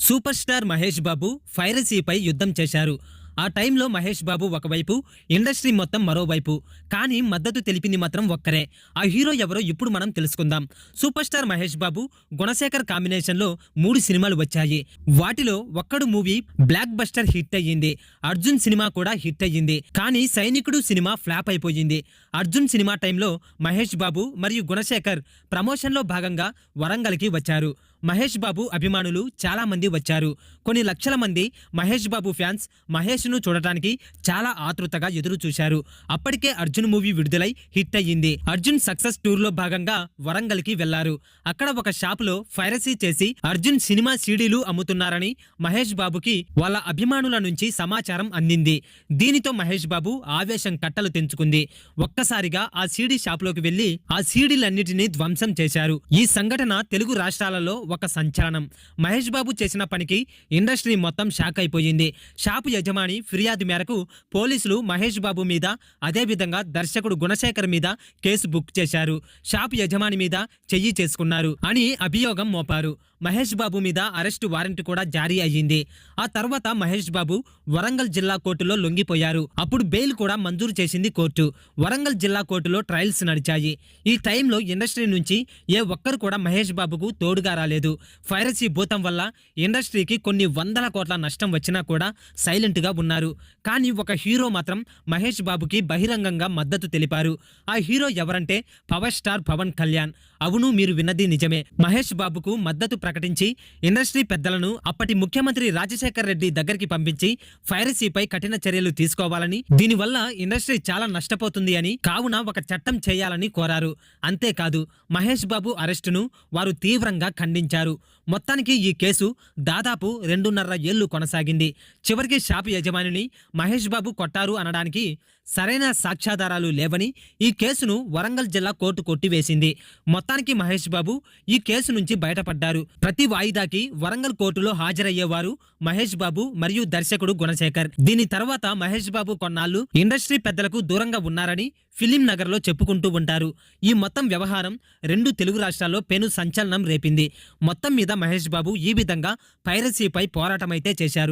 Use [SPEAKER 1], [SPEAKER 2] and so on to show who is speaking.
[SPEAKER 1] Super star Mahesh Babu ఫైరసీపై యుద్ధం చేశారు. ఆ టైంలో మహేష్ బాబు ఒకవైపు ఇండస్ట్రీ మొత్తం మరోవైపు కానీ మద్దతు తెలిపింది మాత్రం ఒక్కరే. ఆ హీరో ఎవరో ఇప్పుడు మనం తెలుసుకుందాం. సూపర్ స్టార్ మహేష్ బాబు గుణశేఖర్ కాంబినేషన్లో మూడు సినిమాలు వచ్చాయి. వాటిలో ఒక్కడు మూవీ బ్లాక్ బస్టర్ హిట్ అయ్యింది. అర్జున్ సినిమా కూడా హిట్ అయ్యింది. కానీ సైనికుడు సినిమా ఫ్లాప్ అయిపోయింది. అర్జున్ సినిమా టైంలో మహేష్ బాబు మరియు గుణశేఖర్ ప్రమోషన్లో భాగంగా వరంగల్కి వచ్చారు. మహేష్ బాబు అభిమానులు చాలా మంది వచ్చారు. కొన్ని లక్షల మంది మహేష్ బాబు ఫ్యాన్స్ మహేష్ను చూడటానికి చాలా ఆతృతగా ఎదురు చూశారు అప్పటికే అర్జున్ మూవీ విడుదలై హిట్ అయ్యింది. అర్జున్ సక్సెస్ టూర్లో భాగంగా వరంగల్కి వెళ్ళారు. అక్కడ ఒక షాపులో ఫైరసీ చేసి అర్జున్ సినిమా సీడీలు అమ్ముతున్నారని మహేష్ బాబుకి వాళ్ళ అభిమానుల నుంచి సమాచారం అందింది. దీనితో మహేష్ బాబు ఆవేశం కట్టలు తెంచుకుంది. ఒక్కసారిగా ఆ సీడీ షాప్లోకి వెళ్ళి ఆ సీడీలన్నిటినీ ధ్వంసం చేశారు. ఈ సంఘటన తెలుగు రాష్ట్రాలలో ఒక సంచలనం మహేష్ బాబు చేసిన పనికి ఇండస్ట్రీ మొత్తం షాక్ అయిపోయింది. షాపు యజమాని ఫిర్యాదు మేరకు పోలీసులు మహేష్ బాబు మీద అదేవిధంగా దర్శకుడు గుణశేఖర్ మీద కేసు బుక్ చేశారు. షాపు యజమాని మీద చెయ్యి చేసుకున్నారు అని అభియోగం మోపారు. మహేష్ బాబు మీద అరెస్టు వారెంట్ కూడా జారీ అయ్యింది. ఆ తర్వాత మహేష్ బాబు వరంగల్ జిల్లా కోర్టులో లొంగిపోయారు. అప్పుడు బెయిల్ కూడా మంజూరు చేసింది కోర్టు. వరంగల్ జిల్లా కోర్టులో ట్రయల్స్ నడిచాయి. ఈ టైంలో ఇండస్ట్రీ నుంచి ఏ ఒక్కరు కూడా మహేష్ బాబుకు తోడుగా రాలేదు. ఫైరసీ భూతం వల్ల ఇండస్ట్రీకి కొన్ని వందల కోట్ల నష్టం వచ్చినా కూడా సైలెంట్గా ఉన్నారు. కానీ ఒక హీరో మాత్రం మహేష్ బాబుకి బహిరంగంగా మద్దతు తెలిపారు. ఆ హీరో ఎవరంటే పవర్ స్టార్ పవన్ కళ్యాణ్. అవును మీరు విన్నది నిజమే. మహేష్ బాబుకు మద్దతు ప్రకటించి ఇండస్ట్రీ పెద్దలను అప్పటి ముఖ్యమంత్రి రాజశేఖర్ రెడ్డి దగ్గరికి పంపించి ఫైరసీపై కఠిన చర్యలు తీసుకోవాలని దీనివల్ల ఇండస్ట్రీ చాలా నష్టపోతుంది అని కావున ఒక చట్టం చేయాలని కోరారు. అంతేకాదు మహేష్ బాబు అరెస్టును వారు తీవ్రంగా ఖండించారు. మొత్తానికి ఈ కేసు దాదాపు రెండున్నర ఏళ్ళు కొనసాగింది. చివరికి షాపు యజమానిని మహేష్ బాబు కొట్టారు అనడానికి సరైన సాక్ష్యాధారాలు లేవని ఈ కేసును వరంగల్ జిల్లా కోర్టు కొట్టివేసింది. మొత్తానికి మహేష్ బాబు ఈ కేసు నుంచి బయటపడ్డారు. ప్రతి వాయిదాకి వరంగల్ కోర్టులో హాజరయ్యేవారు మహేష్ బాబు మరియు దర్శకుడు గుణశేఖర్. దీని తర్వాత మహేష్ బాబు కొన్నాళ్ళు ఇండస్ట్రీ పెద్దలకు దూరంగా ఉన్నారని ఫిలిం నగర్లో చెప్పుకుంటూ ఉంటారు. ఈ మొత్తం వ్యవహారం రెండు తెలుగు రాష్ట్రాల్లో పెను సంచలనం రేపింది. మొత్తం మీద మహేష్ బాబు ఈ విధంగా పైరసీపై పోరాటమైతే చేశారు.